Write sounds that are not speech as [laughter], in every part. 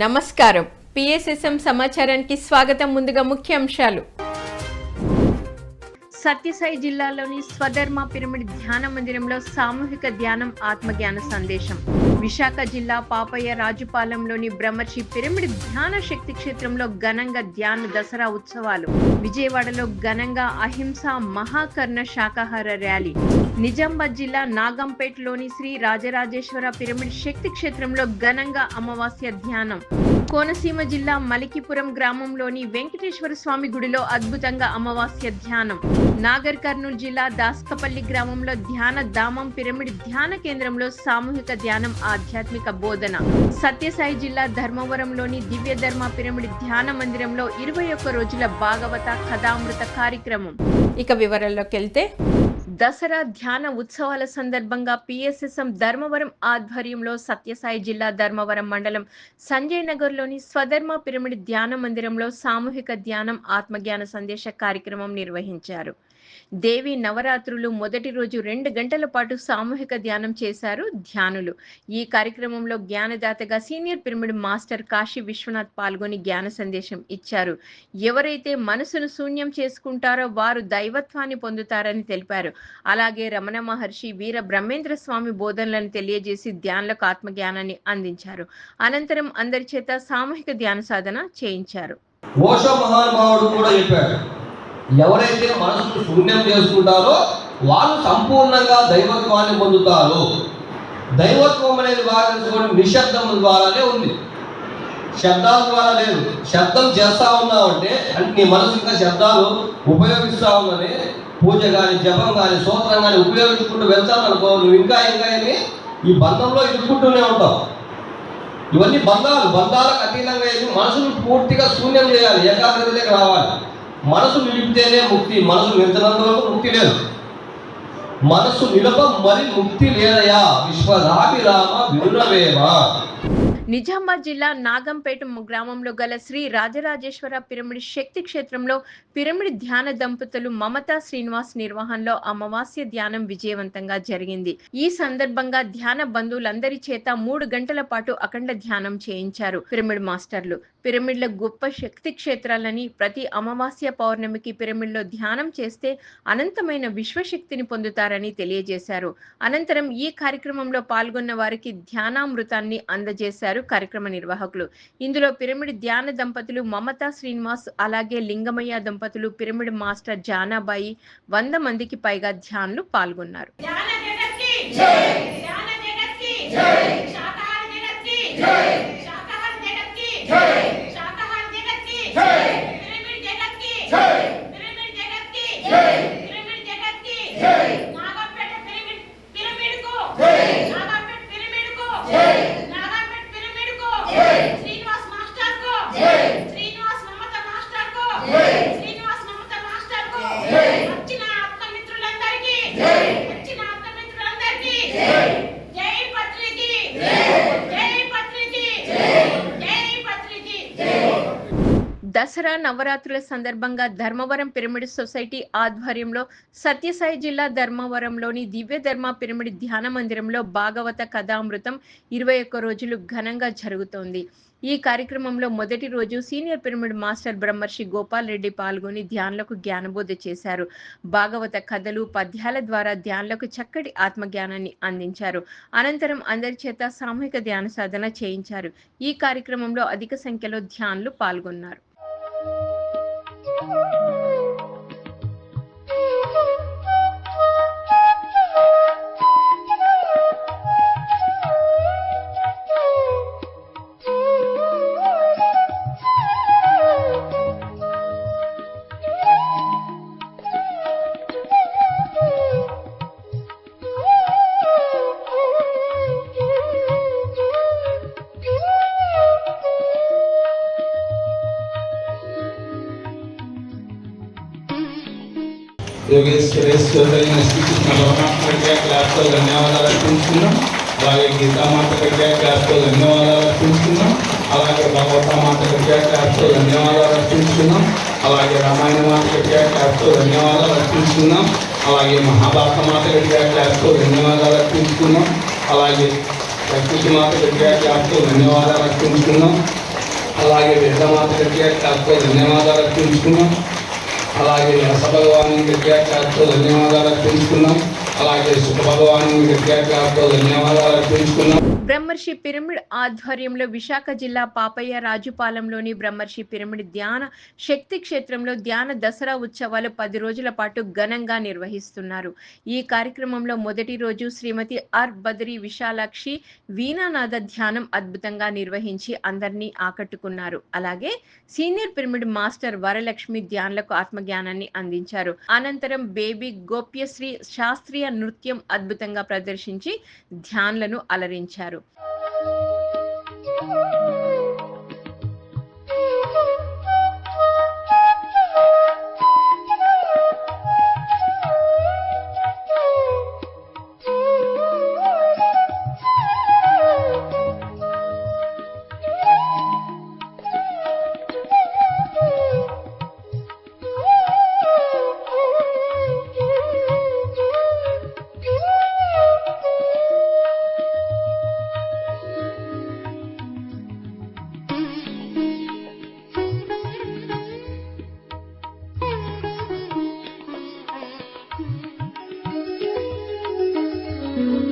నమస్కారం. పిఎస్ఎస్ఎం సమాచారానికి స్వాగతం. ముందుగా ముఖ్యాంశాలు. సత్యసాయి జిల్లాలోని స్వధర్మ పిరమిడ్ ధ్యాన మందిరంలో సామూహిక ధ్యానం ఆత్మజ్ఞాన సందేశం. విశాఖ జిల్లా పాపయ్య రాజుపాలెంలోని బ్రహ్మర్షి పిరమిడ్ ధ్యాన శక్తి క్షేత్రంలో ఘనంగా ధ్యాన దసరా ఉత్సవాలు. విజయవాడలో ఘనంగా అహింస మహాకర్ణ శాకాహార ర్యాలీ. నిజామాబాద్ జిల్లా నాగంపేటలోని శ్రీ రాజరాజేశ్వర పిరమిడ్ శక్తి క్షేత్రంలో ఘనంగా అమావాస్య ధ్యానం. కోనసీమ జిల్లా మలికిపురం గ్రామంలోని వెంకటేశ్వర స్వామి గుడిలో అద్భుతంగా అమావాస్య ధ్యానం. నాగర్ కర్నూలు జిల్లా దాస్కపల్లి గ్రామంలో ధ్యాన ధామం పిరమిడ్ ధ్యాన కేంద్రంలో సామూహిక ధ్యానం ఆధ్యాత్మిక బోధన. సత్యసాయి జిల్లా ధర్మవరంలోని దివ్య ధర్మ పిరమిడ్ ధ్యాన మందిరంలో ఇరవై ఒక్క రోజుల భాగవత కథామృత కార్యక్రమం. ఇక వివరాల్లోకి వెళ్తే దసరా ధ్యాన ఉత్సవాల సందర్భంగా పిఎస్ఎస్ఎం ధర్మవరం ఆధ్వర్యంలో సత్యసాయి జిల్లా ధర్మవరం మండలం సంజయ్ నగర్లోని స్వధర్మ పిరమిడ్ ధ్యాన మందిరంలో సామూహిక ధ్యానం ఆత్మజ్ఞాన సందేశ కార్యక్రమం నిర్వహించారు. దేవి నవరాత్రులు మొదటి రోజు రెండు గంటల పాటు సామూహిక ధ్యానం చేశారు ధ్యానులు. ఈ కార్యక్రమంలో జ్ఞానదాతగా senior pyramid master Kashi Vishwanath పాల్గొని జ్ఞాన సందేశం ఇచ్చారు. ఎవరైతే మనసును శూన్యం చేసుకుంటారో వారు దైవత్వాన్ని పొందుతారని తెలిపారు. అలాగే రమణ మహర్షి వీర బ్రహ్మేంద్ర స్వామి బోధనలను తెలియజేసి ధ్యానులకు ఆత్మజ్ఞానాన్ని అందించారు. అనంతరం అందరి చేత సామూహిక ధ్యాన సాధన చేయించారు. ఓషో మహానుభావుడు కూడా చెప్పాడు. ఎవరైతే మనసును శూన్యం చేసుకుంటారో వాళ్ళు సంపూర్ణంగా దైవత్వాన్ని పొందుతారు. దైవత్వం అనేది బాగా నిశ్శబ్దం ద్వారానే ఉంది. శబ్దాల ద్వారా లేదు. శబ్దం చేస్తా ఉన్నావు అంటే నీ మనసు ఇంకా శబ్దాలు ఉపయోగిస్తా ఉన్నది పూజ కానీ జపం కానీ సూత్రం కానీ ఉపయోగించుకుంటూ వెళ్తాను అనుకో నువ్వు ఇంకా ఇంకా ఏమి ఈ బంధంలో ఇరుక్కుంటూనే ఉంటావు. ఇవన్నీ బంధాలు. బంధాలకు అతీతంగా వెళ్ళి మనసును పూర్తిగా శూన్యం చేయాలి. ఏకాగ్రతలోకి రావాలి. మనసు నిలిపితేనే ముక్తి మనసు నిలిచినంత వరకు ముక్తి లేదు. మనసు నిలప మరి ముక్తి లేదయా? విశ్వదాభిరామ వినురవేమ. నిజామాబాద్ జిల్లా నాగంపేట గ్రామంలో గల శ్రీ రాజరాజేశ్వర పిరమిడ్ శక్తి క్షేత్రంలో పిరమిడ్ ధ్యాన దంపతులు మమతా శ్రీనివాస్ నిర్వహణలో అమావాస్య ధ్యానం విజయవంతంగా జరిగింది. ఈ సందర్భంగా ధ్యాన బంధువులందరి చేత మూడు గంటల పాటు అఖండ ధ్యానం చేయించారు పిరమిడ్ మాస్టర్లు. పిరమిడ్ల గొప్ప శక్తి క్షేత్రాలని ప్రతి అమావాస్య పౌర్ణమికి పిరమిడ్లో ధ్యానం చేస్తే అనంతమైన విశ్వశక్తిని పొందుతారని తెలియజేశారు. అనంతరం ఈ కార్యక్రమంలో పాల్గొన్న వారికి ధ్యానామృతాన్ని అందజేశారు. తెలిపారు కార్యక్రమ నిర్వాహకులు. ఇందులో పిరమిడ్ ధ్యాన దంపతులు మమతా శ్రీనివాస్ అలాగే లింగమయ్య దంపతులు పిరమిడ్ మాస్టర్ జానాబాయి వంద మందికి పైగా ధ్యానులు పాల్గొన్నారు. Hey! నవరాత్రుల సందర్భంగా ధర్మవరం పిరమిడ్ సొసైటీ ఆధ్వర్యంలో సత్యసాయి జిల్లా ధర్మవరంలోని దివ్య ధర్మ పిరమిడ్ ధ్యాన మందిరంలో భాగవత కథామృతం ఇరవై ఒక్క రోజులు ఘనంగా జరుగుతోంది. ఈ కార్యక్రమంలో మొదటి రోజు సీనియర్ పిరమిడ్ మాస్టర్ బ్రహ్మర్షి గోపాల్ రెడ్డి పాల్గొని ధ్యానులకు జ్ఞానబోధ చేశారు. భాగవత కథలు పద్యాల ద్వారా ధ్యానులకు చక్కటి ఆత్మజ్ఞానాన్ని అందించారు. అనంతరం అందరి చేత సామూహిక ధ్యాన సాధన చేయించారు. ఈ కార్యక్రమంలో అధిక సంఖ్యలో ధ్యానులు పాల్గొన్నారు. Ooh. [laughs] యోగేశ్వరేశ్వరుడైన శ్రీకృష్ణ పరమాత్మ గట్టిగా క్లాస్తో ధన్యవాదాలు అర్పించుకున్నాం అలాగే గీతామాత గట్టిగా క్లాస్తో ధన్యవాదాలు అర్పించుకున్నాం అలాగే భగవతామాత గట్టిగా క్లాస్తో ధన్యవాదాలు అర్పించుకున్నాం అలాగే రామాయణ మాత గట్టిగా క్లాస్తో ధన్యవాదాలు అర్పించుకున్నాం అలాగే మహాభారత మాత గట్టిగా క్లాస్తో ధన్యవాదాలు అర్పించుకున్నాం అలాగే ప్రకృతి మాత గట్టిగా క్లాస్తో ధన్యవాదాలు అర్పించుకున్నాం అలాగే వేదమాత గట్టిగా క్లాప్తో ధన్యవాదాలు అర్పించుకున్నాం అలాగే రస భగవాన్ని గట్టిగా క్లాప్తో ధన్యవాదాలు అర్పించుకున్నాం అలాగే ధన్యవాదాలు అర్పించుకున్నాం బ్రహ్మర్షి పిరమిడ్ ఆధ్వర్యంలో విశాఖ జిల్లా పాపయ్య రాజుపాలెంలోని బ్రహ్మర్షి పిరమిడ్ ధ్యాన శక్తి క్షేత్రంలో ధ్యాన దసరా ఉత్సవాలు పది రోజుల పాటు ఘనంగా నిర్వహిస్తున్నారు. ఈ కార్యక్రమంలో మొదటి రోజు శ్రీమతి ఆర్ బద్రి విశాలాక్షి వీణానాథ ధ్యానం అద్భుతంగా నిర్వహించి అందరినీ ఆకట్టుకున్నారు. అలాగే సీనియర్ పిరమిడ్ మాస్టర్ వరలక్ష్మి ధ్యానులకు ఆత్మజ్ఞానాన్ని అందించారు. అనంతరం బేబీ గోప్యశ్రీ శాస్త్రీయ నృత్యం అద్భుతంగా ప్రదర్శించి ధ్యాన్లను అలరించారు. ధ్యాన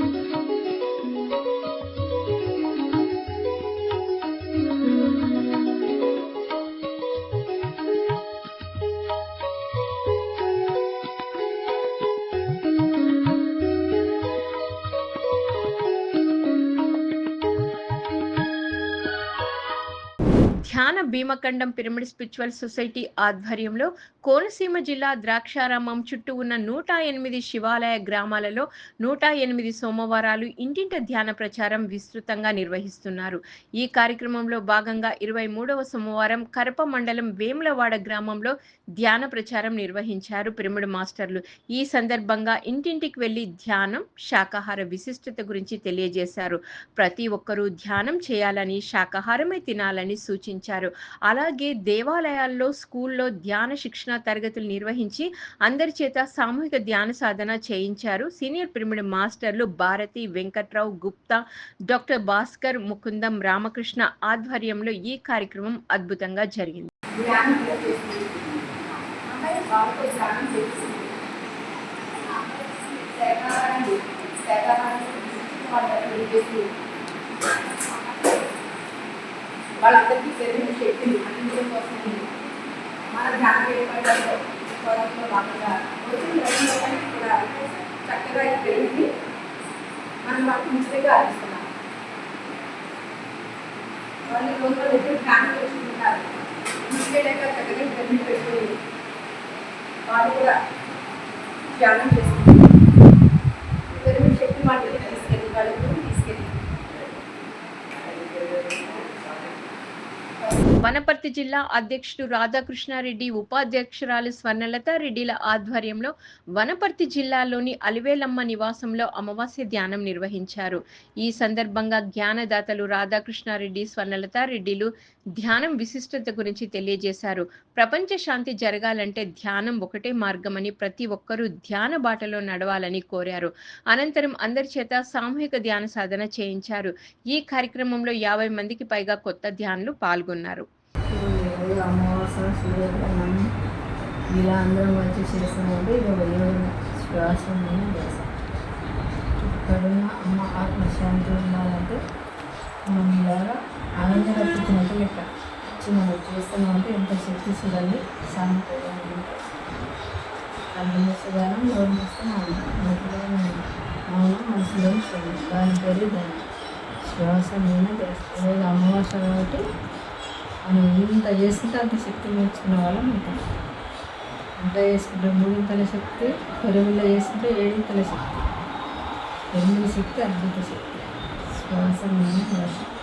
భీమఖండం పిరమిడ్ స్పిరిచువల్ సొసైటీ ఆధ్వర్యంలో కోనసీమ జిల్లా ద్రాక్షారామం చుట్టూ ఉన్న నూట ఎనిమిది శివాలయ గ్రామాలలో నూట ఎనిమిది సోమవారాలు ఇంటింట ధ్యాన ప్రచారం విస్తృతంగా నిర్వహిస్తున్నారు. ఈ కార్యక్రమంలో భాగంగా ఇరవై మూడవ సోమవారం కరప మండలం వేములవాడ గ్రామంలో ధ్యాన ప్రచారం నిర్వహించారు పిరమిడ్ మాస్టర్లు. ఈ సందర్భంగా ఇంటింటికి వెళ్ళి ధ్యానం శాకాహార విశిష్టత గురించి తెలియజేశారు. ప్రతి ఒక్కరూ ధ్యానం చేయాలని శాకాహారమే తినాలని సూచించారు. అలాగే దేవాలయాల్లో స్కూల్లో ధ్యాన శిక్షణ తరగతులు నిర్వహించి అందరి చేత సామూహిక ధ్యాన సాధన చేయించారు సీనియర్ పిరమిడ్ మాస్టర్లు భారతి వెంకట్రావు గుప్తా డాక్టర్ భాస్కర్ ముకుందం రామకృష్ణ ఆధ్వర్యంలో ఈ కార్యక్రమం అద్భుతంగా జరిగింది Thank you. వాళ్ళందరికీ శరీర శక్తిని అందించడం కోసం మన ధ్యాన ఏర్పాట్లలో భాగంగా వచ్చిన రైతులో కూడా చక్కగా ఈ పెరిగి మనం వాళ్ళకి మంచిగా అందిస్తున్నాం వాళ్ళు రోజులు ఎప్పుడు ధ్యానం చేసుకుంటారు ఇంటికెళ్ళాక చక్కగా ఇబ్బంది పెట్టుకుని వాళ్ళు కూడా ధ్యానం చేస్తుంది ఇద్దరు శక్తి మాటలు వనపర్తి జిల్లా అధ్యక్షుడు రాధాకృష్ణారెడ్డి ఉపాధ్యక్షురాలు స్వర్ణలత రెడ్డిల ఆధ్వర్యంలో వనపర్తి జిల్లాలోని అలివేలమ్మ నివాసంలో అమావాస్య ధ్యానం నిర్వహించారు. ఈ సందర్భంగా జ్ఞానదాతలు రాధాకృష్ణారెడ్డి స్వర్ణలత రెడ్డిలు ధ్యానం విశిష్టత గురించి తెలియజేశారు. ప్రపంచ శాంతి జరగాలంటే ధ్యానం ఒకటే మార్గమని ప్రతి ఒక్కరూ ధ్యాన బాటలో నడవాలని కోరారు. అనంతరం అందరి చేత సామూహిక ధ్యాన సాధన చేయించారు. ఈ కార్యక్రమంలో యాభై మందికి పైగా కొత్త ధ్యానులు పాల్గొన్నారు. ఈరోజు అమావాస్య సూర్యగ్రహణం ఇలా అందరం వచ్చి చేస్తామంటే ఇది ఒక శ్వాసమైన శ్వాస నేను చేస్తాం. ఇక్కడున్న అమ్మ ఆత్మశాంతి ఉండాలంటే మనం ఇలాగా ఆనందంగా రప్పించినట్టు లెక్క. వచ్చి మనం చేస్తున్నామంటే ఎంత శక్తి చూడండి సాంప్రదాయం కళ్ళు మూసేదానం నోరు మౌనం మనసులో దాని పేరు దాన్ని శ్వాస నేను చేస్తాం. అమావాస్య కాబట్టి మనం ఎంత చేసుకుంటే అంత శక్తి నేర్చుకున్న వాళ్ళం ఉంటాం ఎంత చేసుకుంటే మూడింతల శక్తి పెరుగులో చేసుకుంటే ఏడింతల శక్తి. ఎనిమిది శక్తి అద్భుత శక్తి. శ్వాస మీద శ్వాస.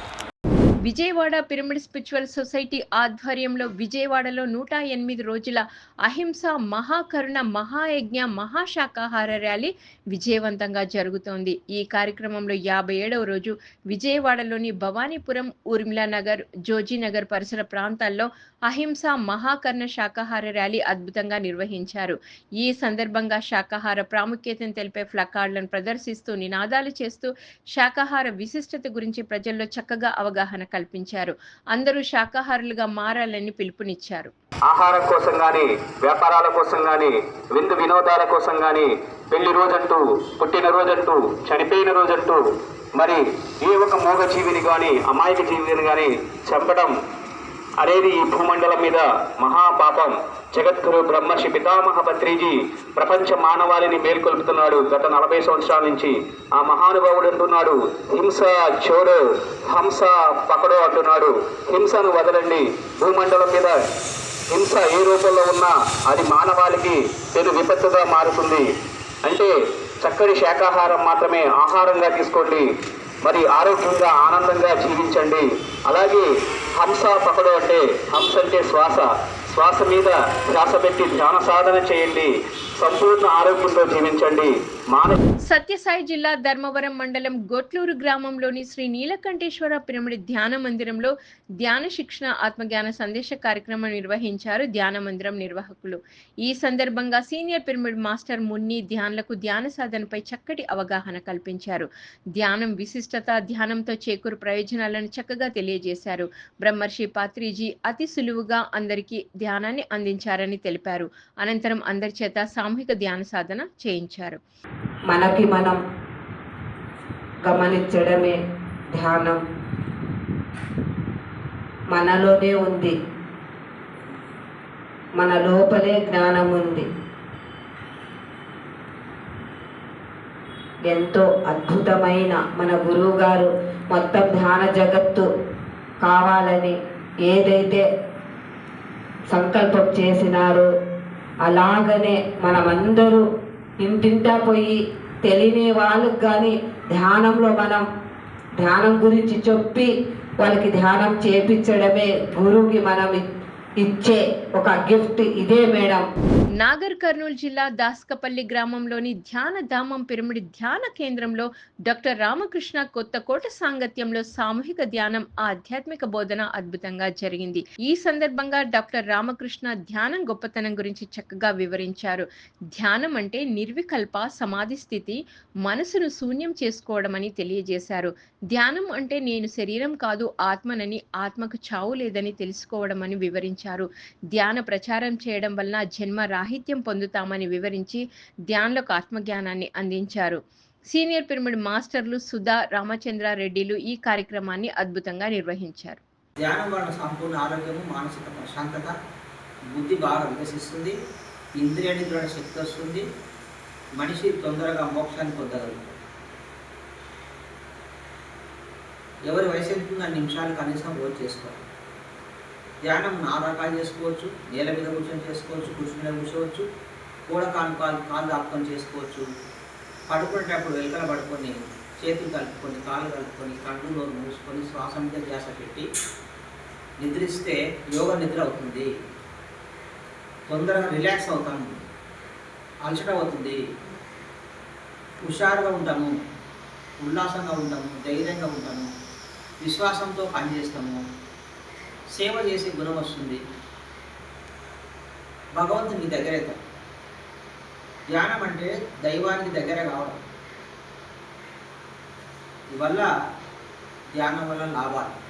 విజయవాడ పిరమిడ్ స్పిరిచువల్ సొసైటీ ఆధ్వర్యంలో విజయవాడలో నూట ఎనిమిది రోజుల అహింస మహాకరుణ మహాయజ్ఞ మహాశాకాహార ర్యాలీ విజయవంతంగా జరుగుతోంది. ఈ కార్యక్రమంలో యాభై ఏడవ రోజు విజయవాడలోని భవానీపురం ఊర్మిళా నగర్ జోజీనగర్ పరిసర ప్రాంతాల్లో అహింస మహాకర్ణ శాకాహార ర్యాలీ అద్భుతంగా నిర్వహించారు. ఈ సందర్భంగా శాకాహార ప్రాముఖ్యతను తెలిపే ఫ్లకార్డులను ప్రదర్శిస్తూ నినాదాలు చేస్తూ శాకాహార విశిష్టత గురించి ప్రజల్లో చక్కగా అవగాహన కల్పించారు. అందరూ శాకాహారులుగా మారాలని పిలుపునిచ్చారు. ఆహారం కోసం కానీ వ్యాపారాల కోసం కానీ విందు వినోదాల కోసం కానీ పెళ్ళి రోజంటూ పుట్టిన రోజంటూ చనిపోయిన రోజంటూ మరి ఏ ఒక మూగ జీవిని కానీ అమాయక జీవిని కానీ చంపడం అనేది ఈ భూమండలం మీద మహాపాపం. జగద్గురు బ్రహ్మర్షి పితామహ పత్రిజీ ప్రపంచ మానవాళిని మేల్కొల్పుతున్నాడు గత నలభై సంవత్సరాల నుంచి. ఆ మహానుభావుడు అంటున్నాడు హింస చోడు హంస పకడో అంటున్నాడు. హింసను వదలండి. భూమండలం మీద హింస ఏ రూపంలో ఉన్నా అది మానవాళికి పెను విపత్తుగా మారుతుంది. అంటే చక్కటి శాకాహారం మాత్రమే ఆహారంగా తీసుకోండి. మరి ఆరోగ్యంగా ఆనందంగా జీవించండి. అలాగే హంస పకడు అంటే హంస అంటే శ్వాస. శ్వాస మీద శ్వాస పెట్టి ధ్యాన సాధన చేయండి. సంపూర్ణ ఆరోగ్యంతో జీవించండి. మానసిక సత్యసాయి జిల్లా ధర్మవరం మండలం గొట్లూరు గ్రామంలోని శ్రీ నీలకంఠేశ్వర పిరమిడి ధ్యాన మందిరంలో ధ్యాన శిక్షణ ఆత్మజ్ఞాన సందేశ కార్యక్రమం నిర్వహించారు ధ్యాన మందిరం నిర్వాహకులు. ఈ సందర్భంగా సీనియర్ పిరమిడ్ మాస్టర్ మున్ని ధ్యానులకు ధ్యాన సాధనపై చక్కటి అవగాహన కల్పించారు. ధ్యానం విశిష్టత ధ్యానంతో చేకూరు ప్రయోజనాలను చక్కగా తెలియజేశారు. బ్రహ్మర్షి పాత్రిజీ అతి సులువుగా అందరికీ ధ్యానాన్ని అందించారని తెలిపారు. అనంతరం అందరి చేత సామూహిక ధ్యాన సాధన చేయించారు. వాళ్ళకి మనం గమనించడమే ధ్యానం. మనలోనే ఉంది. మన లోపలే జ్ఞానం ఉంది. ఎంతో అద్భుతమైన మన గురువు గారు మొత్తం ధ్యాన జగత్తు కావాలని ఏదైతే సంకల్పం చేసినారో అలాగనే మనమందరూ ఇంటింటా పోయి తెలియని వాళ్ళకి కానీ ధ్యానంలో మనం ధ్యానం గురించి చెప్పి వాళ్ళకి ధ్యానం చేపించడమే గురువుకి మనం ఇచ్చే ఒక గిఫ్ట్ ఇదే మేడం. నాగర్ కర్నూలు జిల్లా దాస్కపల్లి గ్రామంలోని ధ్యాన ధామం పిరమిడ్ ధ్యాన కేంద్రంలో డాక్టర్ రామకృష్ణ కొత్తకోట సాంగత్యంలో సామూహిక ధ్యానం ఆధ్యాత్మిక బోధన అద్భుతంగా జరిగింది. ఈ సందర్భంగా డాక్టర్ రామకృష్ణ ధ్యానం గొప్పతనం గురించి చక్కగా వివరించారు. ధ్యానం అంటే నిర్వికల్ప సమాధి స్థితి మనసును శూన్యం చేసుకోవడం అని తెలియజేశారు. ధ్యానం అంటే నేను శరీరం కాదు ఆత్మనని ఆత్మకు చావు లేదని తెలుసుకోవడం అని వివరించారు. ధ్యాన ప్రచారం చేయడం వలన జన్మ సాహిత్యం పొందుతామని వివరించి ధ్యాన్లకు ఆత్మజ్ఞానాన్ని అందించారు. సీనియర్ పిరమిడ్ మాస్టర్లు సుధా రామచంద్రారెడ్డిలు ఈ కార్యక్రమాన్ని అద్భుతంగా నిర్వహించారు. ధ్యానం వల్ల సంపూర్ణ ఆరోగ్యము మానసిక ప్రశాంతత బుద్ధి బాగా వికసిస్తుంది ఇంద్రియ నిగ్రహణ శక్తి వస్తుంది మనిషి తొందరగా మోక్షాన్ని పొందగలుగుతాడు. ఎవరి వయసు ఎంత నిమిషాలు కనీసం రోజు చేసుకోవాలి. ధ్యానం నాలుగు రకాలు చేసుకోవచ్చు నేల మీద కూర్చొని చేసుకోవచ్చు కుర్చీ మీద కూర్చోవచ్చు కూడ కాలు కాలు కాలు దాపుకొని చేసుకోవచ్చు. పడుకునేటప్పుడు వెలకల పడుకొని చేతులు కలుపుకొని కాళ్ళు కలుపుకొని కళ్ళు నోరు మూసుకొని శ్వాస మీద ధ్యాస పెట్టి నిద్రిస్తే యోగ నిద్ర అవుతుంది. తొందరగా రిలాక్స్ అవుతాము అలసట అవుతుంది. హుషారుగా ఉంటాము. ఉల్లాసంగా ఉంటాము. ధైర్యంగా ఉంటాము. విశ్వాసంతో పనిచేస్తాము. సేవ చేసే గుణం వస్తుంది. భగవంతుని దగ్గర అవుతాం ధ్యానం అంటే దైవానికి దగ్గర కావడం. వల్ల ధ్యానం వల్ల లాభాలు.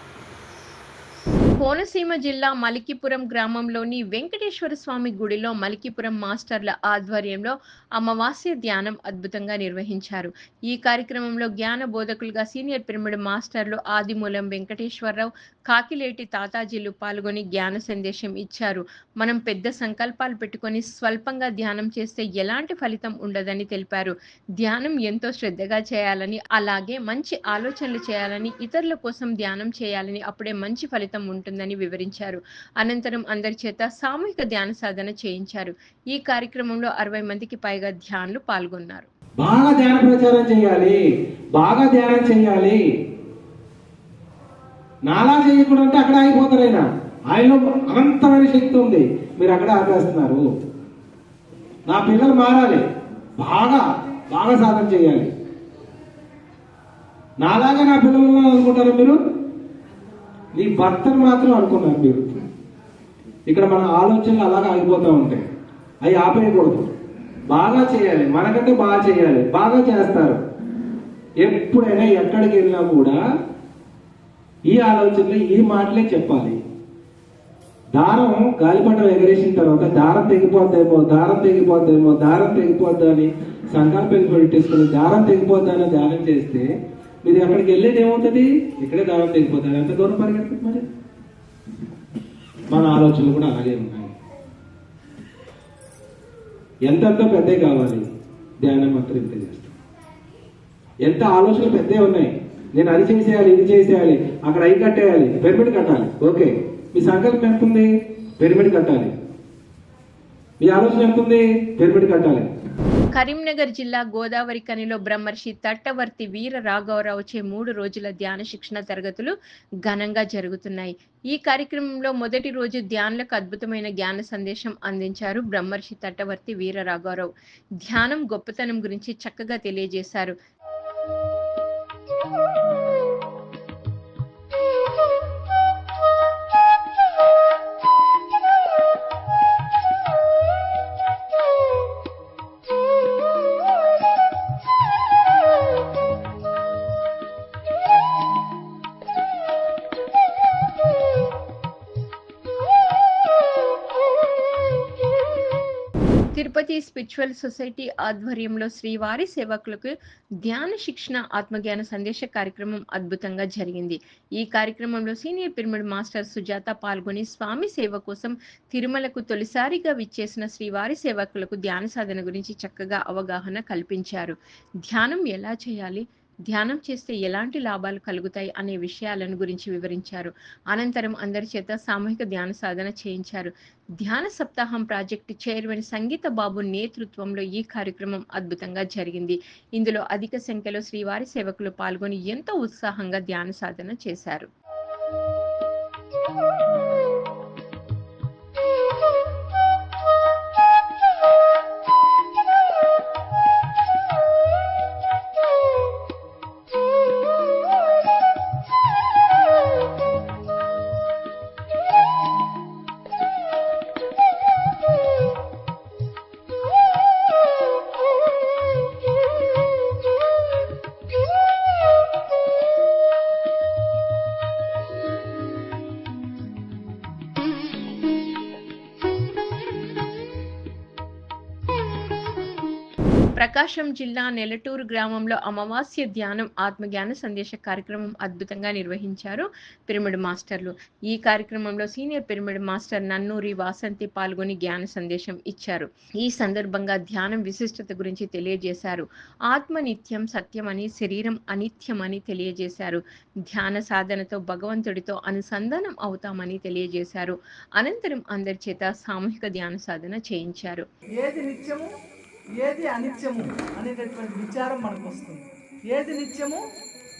కోనసీమ జిల్లా మలికిపురం గ్రామంలోని వెంకటేశ్వర స్వామి గుడిలో మలికిపురం మాస్టర్ల ఆధ్వర్యంలో అమావాస్య ధ్యానం అద్భుతంగా నిర్వహించారు. ఈ కార్యక్రమంలో జ్ఞాన బోధకులుగా సీనియర్ పిరమిడ్ మాస్టర్లు ఆదిమూలం వెంకటేశ్వరరావు కాకిలేటి తాతాజీలు పాల్గొని జ్ఞాన సందేశం ఇచ్చారు. మనం పెద్ద సంకల్పాలు పెట్టుకొని స్వల్పంగా ధ్యానం చేస్తే ఎలాంటి ఫలితం ఉండదని తెలిపారు. ధ్యానం ఎంతో శ్రద్ధగా చేయాలని అలాగే మంచి ఆలోచనలు చేయాలని ఇతరుల కోసం ధ్యానం చేయాలని అప్పుడే మంచి ఫలితం ఉంటుందని వివరించారు. అనంతరం అందరి చేత సామూహిక ధ్యాన సాధన చేయించారు. ఈ కార్యక్రమంలో అరవై మందికి పైగా ధ్యానులు పాల్గొన్నారు. బాగా ధ్యాన ప్రచారం చేయాలి. బాగా ధ్యానం చేయాలి. నాలా చేయకుండా అంటే అక్కడ ఆగిపోతారు ఆయన ఆయనలో అనంతమైన శక్తి ఉంది. మీరు అక్కడ ఆపేస్తున్నారు. నా పిల్లలు మారాలి. బాగా బాగా సాధన చేయాలి. నాలాగా నా పిల్లలు అనుకుంటారు అనుకుంటారా మీరు? నీ భర్తను మాత్రం అనుకున్నారు మీరు. ఇక్కడ మన ఆలోచనలు అలాగా ఆగిపోతూ ఉంటాయి. అవి ఆపేయకూడదు. బాగా చేయాలి. మనకంటే బాగా చేయాలి. బాగా చేస్తారు. ఎప్పుడైనా ఎక్కడికి వెళ్ళినా కూడా ఈ ఆలోచనలు ఈ మాటలే చెప్పాలి. దారం గాలిపటం ఎగరేసిన తర్వాత దారం తెగిపోద్దేమో దారం తెగిపోద్దేమో దారం తెగిపోద్దా అని సంకల్పం పెట్టేసుకుని దారం తెగిపోద్దా అని ధ్యానం చేస్తే మీరు అక్కడికి వెళ్ళేది ఏమవుతుంది? ఇక్కడే దారం తెగిపోతారు ఎంత దూరం పరిగెడుతుంది మరి? మన ఆలోచనలు కూడా అలాగే ఉన్నాయి. ఎంతెంత పెద్దవి కావాలి? ధ్యానం మాత్రం ఇంత చేస్తాం. ఎంత ఆలోచనలు పెద్దే ఉన్నాయి? నేను అది చేసేయాలి ఇది చేసేయాలి అక్కడ అవి కట్టేయాలి పిరమిడ్ కట్టాలి. ఓకే. మీ సంకల్పం ఎంత ఉంది పిరమిడ్ కట్టాలి. మీ ఆలోచన ఎంతుంది కట్టాలి. కరీంనగర్ జిల్లా గోదావరి కనిలో బ్రహ్మర్షి తట్టవర్తి వీర రాఘవరావుచే మూడు రోజుల ధ్యాన శిక్షణ తరగతులు ఘనంగా జరుగుతున్నాయి. ఈ కార్యక్రమంలో మొదటి రోజు ధ్యానులకు అద్భుతమైన జ్ఞాన సందేశం అందించారు బ్రహ్మర్షి తట్టవర్తి వీర రాఘవరావు. ధ్యానం గొప్పతనం గురించి చక్కగా తెలియజేశారు. తిరుపతి స్పిరిచువల్ సొసైటీ ఆధ్వర్యంలో శ్రీవారి సేవకులకు ధ్యాన శిక్షణ ఆత్మజ్ఞాన సందేశ కార్యక్రమం అద్భుతంగా జరిగింది. ఈ కార్యక్రమంలో సీనియర్ పిరమిడ్ మాస్టర్ సుజాత పాల్గొని స్వామి సేవ కోసం తిరుమలకు తొలిసారిగా విచ్చేసిన శ్రీవారి సేవకులకు ధ్యాన సాధన గురించి చక్కగా అవగాహన కల్పించారు. ధ్యానం ఎలా చేయాలి? ధ్యానం చేస్తే ఎలాంటి లాభాలు కలుగుతాయి అనే విషయాలను గురించి వివరించారు. అనంతరం అందరి చేత సామూహిక ధ్యాన సాధన చేయించారు. ధ్యాన సప్తాహం ప్రాజెక్టు చైర్మన్ సంగీత బాబు నేతృత్వంలో ఈ కార్యక్రమం అద్భుతంగా జరిగింది. ఇందులో అధిక సంఖ్యలో శ్రీవారి సేవకులు పాల్గొని ఎంతో ఉత్సాహంగా ధ్యాన సాధన చేశారు. ప్రకాశం జిల్లా నెలటూరు గ్రామంలో అమావాస్య ధ్యానం ఆత్మజ్ఞాన సందేశ కార్యక్రమం అద్భుతంగా నిర్వహించారు పిరమిడ్ మాస్టర్లు. ఈ కార్యక్రమంలో senior pyramid master Nannuri Vasanthi పాల్గొని జ్ఞాన సందేశం ఇచ్చారు. ఈ సందర్భంగా ధ్యానం విశిష్టత గురించి తెలియజేశారు. ఆత్మ నిత్యం సత్యమని శరీరం అనిత్యమని తెలియజేశారు. ధ్యాన సాధనతో భగవంతుడితో అనుసంధానం అవుతామని తెలియజేశారు. అనంతరం అందరి చేత సామూహిక ధ్యాన సాధన చేయించారు. ఏది నిత్యము ఏది అనిత్యము అనేటటువంటి విచారం మనకు వస్తుంది. ఏది నిత్యము?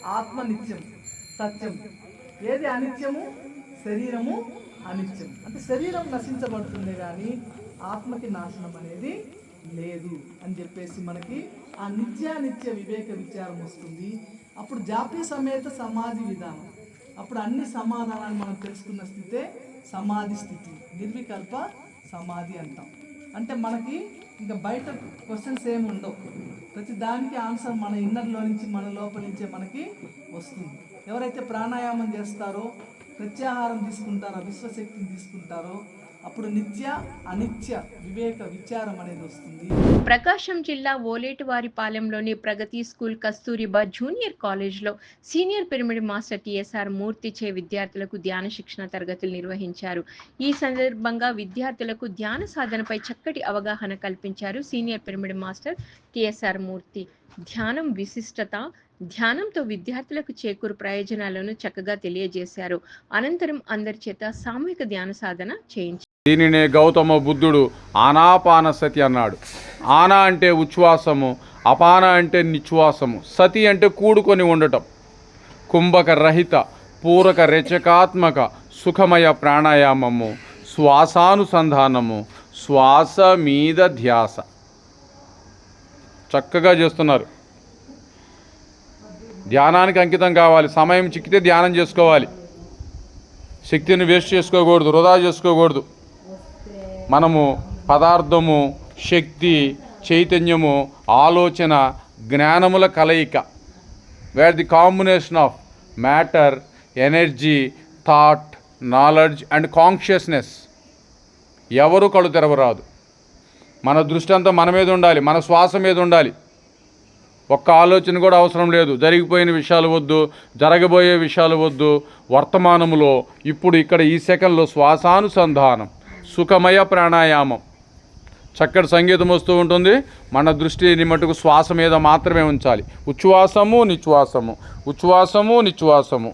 ఆత్మ నిత్యం సత్యం ఏది అనిత్యము? శరీరము అనిత్యం. అంటే శరీరం నశించబడుతుంది కానీ ఆత్మకి నాశనం అనేది లేదు అని చెప్పేసి మనకి ఆ నిత్యానిత్య వివేక విచారం వస్తుంది. అప్పుడు జాతీయ సమేత సమాధి విధానం. అప్పుడు అన్ని సమాధానాలు మనం తెలుసుకున్న స్థితే సమాధి స్థితి నిర్వికల్ప సమాధి అంటాం. అంటే మనకి ఇంకా బయట క్వశ్చన్స్ ఏమి ఉండవు. ప్రతి దానికి ఆన్సర్ మన ఇన్నర్లో నుంచి మన లోపల నుంచే మనకి వస్తుంది. ఎవరైతే ప్రాణాయామం చేస్తారో ప్రత్యాహారం తీసుకుంటారో విశ్వశక్తిని తీసుకుంటారో అప్పుడు నిత్య అనిత్య వివేక విచారం అనేది వస్తుంది. ప్రకాశం జిల్లా ఓలేటివారిపాలెంలోని ప్రగతి స్కూల్ కస్తూరిబా జూనియర్ కాలేజ్లో senior pyramid master TSR Murthy చే విద్యార్థులకు ధ్యాన శిక్షణ తరగతులు నిర్వహించారు. ఈ సందర్భంగా విద్యార్థులకు ధ్యాన సాధనపై చక్కటి అవగాహన కల్పించారు senior pyramid master TSR Murthy. ధ్యానం విశిష్టత ధ్యానంతో విద్యార్థులకు చేకూరు ప్రయోజనాలను చక్కగా తెలియజేశారు. అనంతరం అందరి చేత సామూహిక ధ్యాన సాధన చేయించారు దీనినే గౌతమ బుద్ధుడు ఆనాపాన సతి అన్నాడు. ఆనా అంటే ఉచ్ఛ్వాసము అపాన అంటే నిశ్వాసము సతి అంటే కూడుకొని ఉండటం. కుంభక రహిత పూరక రచకాత్మక సుఖమయ ప్రాణాయామము శ్వాసానుసంధానము శ్వాస మీద ధ్యాస. చక్కగా చేస్తున్నారు. ధ్యానానికి అంకితం కావాలి. సమయం చిక్కితే ధ్యానం చేసుకోవాలి. శక్తిని వేస్ట్ చేసుకోకూడదు వృధా చేసుకోకూడదు. మనము పదార్థము శక్తి చైతన్యము ఆలోచన జ్ఞానముల కలయిక. Where the combination of matter energy thought knowledge and consciousness ఎవరు కళ్ళు తెరవరాదు. మన దృష్టి అంతా మన మీద ఉండాలి మన శ్వాస మీద ఉండాలి. ఒక్క ఆలోచన కూడా అవసరం లేదు. జరిగిపోయిన విషయాలు వద్దు జరగబోయే విషయాలు వద్దు. వర్తమానంలో ఇప్పుడు ఇక్కడ ఈ సెకండ్లో శ్వాసానుసంధానం సుఖమయ ప్రాణాయామం. చక్కటి సంగీతం వస్తూ ఉంటుంది. మన దృష్టిని మటుకు శ్వాస మీద మాత్రమే ఉంచాలి. ఉచ్ఛ్వాసము నిశ్వాసము ఉచ్ఛ్వాసము నిశ్వాసము